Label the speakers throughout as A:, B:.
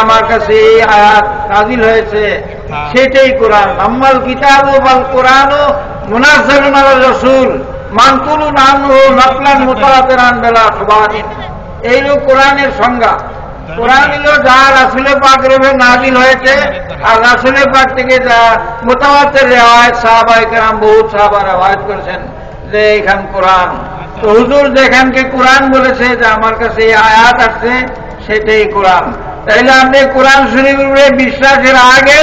A: আমার কাছে এই আয়াত হয়েছে। সেটাই কোরআন। আম্মাল কিতাব কোরআন ও মুনাজ্জালুন আলা রসুল। মানকুলু নানহু নকলান মুতাওয়াতিরান বেলা সুবাহিন এই কোরআনের সংজ্ঞা যা রাসুলে পাক নাজিল হয়েছে, আর রাসুলে পাক থেকে যা রেওয়ায়ত সাহাবা রেওয়ায়ত করেছেন যে কোরআন। তো হুজুর যেখানকে কোরআন বলেছে যে আমার কাছে আয়াত সেটাই কোরআন। তাইলে আপনি কোরআন বিশ্বাসের আগে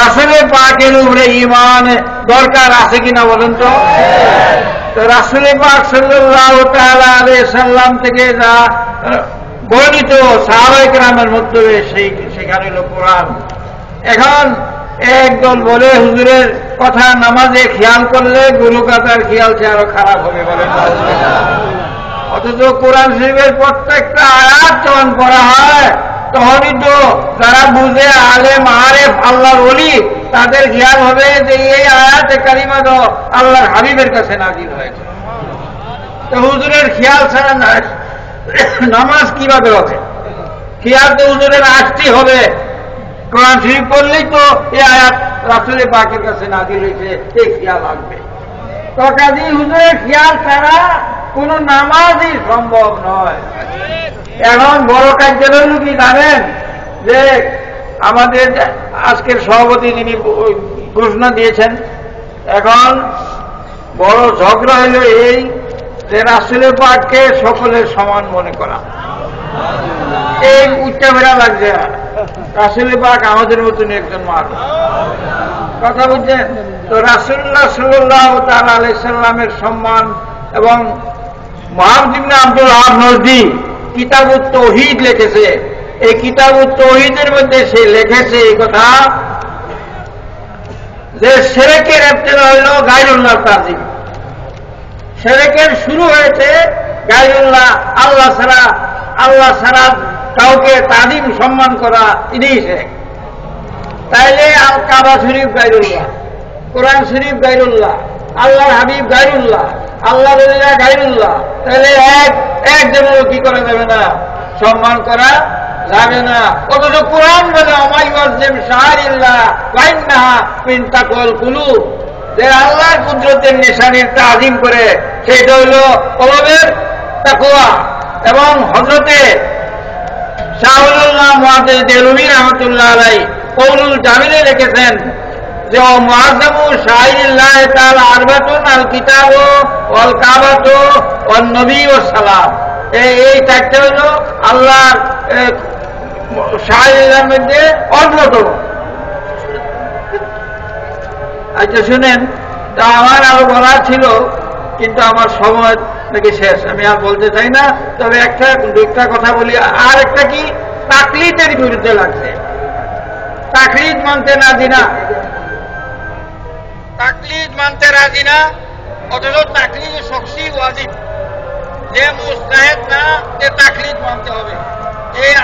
A: রাসুলের পাকের উপরে ইমান দরকার আছে কিনা বলেন তো? তো রাসুল পাক সাল্লাহ থেকে যা বর্ণিত সাহাবাই গ্রামের মধ্যে সেই, সেখানে হলো কোরআন। এখন একদল বলে, হুজুরের কথা নামাজে খেয়াল করলে গুরু কাতার খেয়াল সে আরও খারাপ হবে বলেন অথচ কোরআন শরীফের প্রত্যেকটা আয়াত যখন পড়া হয়, তখনই তো যারা বুঝে আলেম, আরেফ, আল্লাহর অলি তাদের খেয়াল হবে যে এই আয়াতে কারিমা তো আল্লাহর হাবিবের কাছে নাজিল হয়েছে। তো হুজুরের খেয়াল ছাড়া না নামাজ কীভাবে হবে? খেয়াল তো হুজুরের আসতেই হবে। কোরআন শরীফ করলেই তো এই আয়াত রাসুলের পাকের কাছে নাজিল হয়েছে এই খেয়াল আসবে তো কাজী হুজুরের খেয়াল ছাড়া কোন নামাজই সম্ভব নয়। এখন বড় হইল কি জানেন যে আমাদের আজকের সভাপতি যিনি ঘোষণা দিয়েছেন, এখন বড় ঝগড়া হইল এই যে রাসুলের পাককে সকলের সমান মনে করা। এই উচ্চা বেড়া লাগছে। রাসুলের পাক আমাদের মতন একজন মানুষ। কথা বুঝছেন? তো রাসুল্লাহ সাল্লাহ তাল আলাইসাল্লামের সম্মান এবং মহাবদিন আব্দুল আহ নজদি কিতাবুত তৌহিদ লিখেছে। এই কিতাবুত তৌহিদের মধ্যে সে লিখেছে এই কথা যে সেরেকের একটা হইল গাইরুল্লাহ তাজিম সেরেকের শুরু হয়েছে, গাইরুল্লাহ, আল্লাহ সারা আল্লাহ ছাড়া কাউকে তাজিম সম্মান করা ইনিই সেরেক। তাইলে আল কাবা শরীফ গাইরুল্লাহ, কোরআন শরীফ গাইরুল্লাহ, আল্লাহর হাবিব গাইরুল্লাহ আল্লাহ রলিরা গাইরুল্লাহ তাহলে এক এক একজনের কি করা যাবে না? সম্মান করা যাবে না। অথচ কোরআন বলে, অমাই ওয়াজিম শাহরিল্লাহ তাকওয়াল যে আল্লাহর কুদরতের নিশানির তাজিম করে সেটা হইল কলবের তাকুয়া এবং হজরতে শাহুল্লাহ মহাদেব দেলুমি রহমতুল্লাহ আলাই কৌলুল জামিলে লিখেছেন যে, ও মহাজামু শাহিল্লাহ তাল আরবাতুন আল কিতাব ওয়াল কাবাত ওয়াল নবী ও সালাম। এই চারটে হল আল্লাহর শাহিল্লার মধ্যে অন্যতম। আচ্ছা শুনেন, তা আমার আরও বলার ছিল কিন্তু আমার সময় নাকি শেষ। আমি আর বলতে চাই না, তবে একটা, দুইটা কথা বলি। আর একটা কি? তাকলিদের বিরুদ্ধে লাগছে। তাকলিদ মানতে রাজি না। তাকলিদ মানতে রাজি না, অথচ তাকলিদ শক্তি ওয়াজিব। যে মুস্তাহেদ না যে তাকলিদ মানতে হবে। এই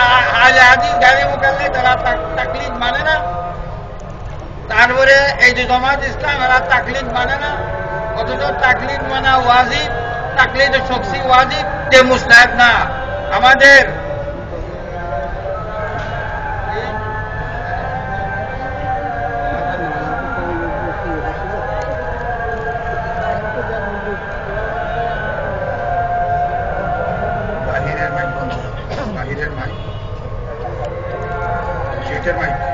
A: আজ গাড়ি মোকালে তারা তাকলিদ মানে না। তারপরে এই যে জমাত ইসলাম এরা তাকলিদ মানে না। অথচ তাকলিদ মানা ওয়াজিব তাকলিদ শক্তি ওয়াজিব যে মুস্তাহেদ না। আমাদের
B: সেটের মাইক